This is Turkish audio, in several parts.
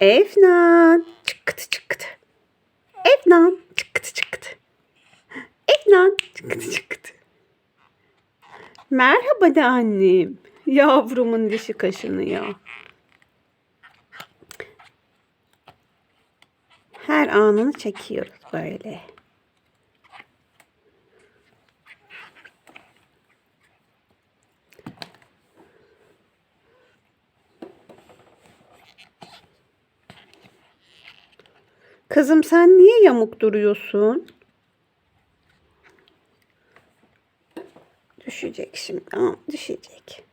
Efnan. Çıktı çıktı. Efnan. Çıktı çıktı. Efnan. Çıktı çıktı. Merhaba de annem. Yavrumun dişi kaşınıyor. Her anını çekiyoruz böyle. Kızım sen niye yamuk duruyorsun? Düşecek şimdi. Aa, düşecek.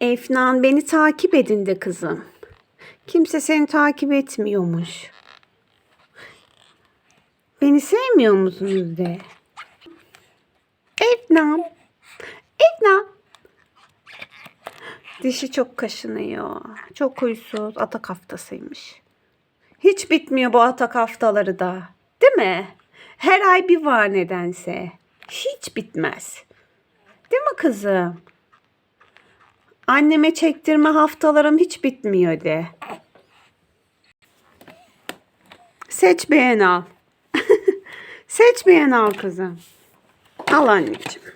Efnan beni takip edin de kızım. Kimse seni takip etmiyormuş. Beni sevmiyor musunuz de? Efnan. Efnan. Dişi çok kaşınıyor. Çok huysuz. Atak haftasıymış. Hiç bitmiyor bu atak haftaları da. Değil mi? Her ay bir var nedense. Hiç bitmez. Değil mi kızım? Anneme çektirme haftalarım hiç bitmiyor de. Seç beğen al. Seç beğen al kızım. Al anneciğim.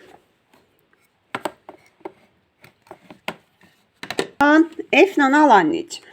Efnan al anneciğim.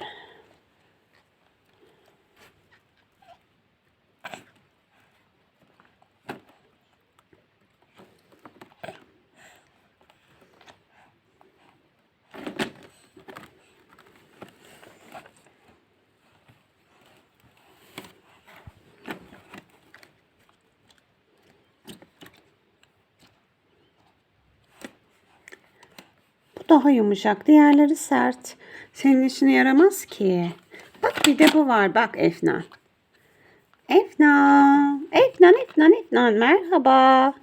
Bu daha yumuşak. Diğerleri sert. Senin işine yaramaz ki. Bak bir de bu var. Bak Efnan. Efnan. Efnan, Efnan, Efnan. Merhaba.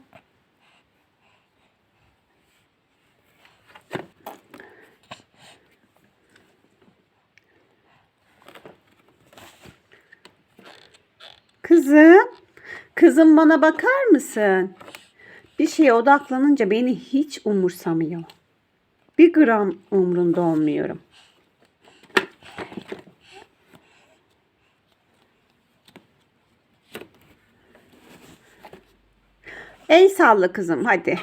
Kızım. Kızım bana bakar mısın? Bir şeye odaklanınca beni hiç umursamıyor. Bir gram umrunda olmuyorum. El salla kızım hadi.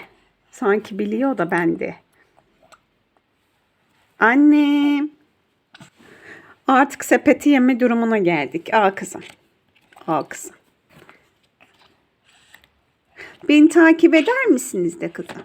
Sanki biliyor da ben de. Annem. Artık sepeti yeme durumuna geldik. Al kızım. Al kızım. Beni takip eder misiniz de kızım?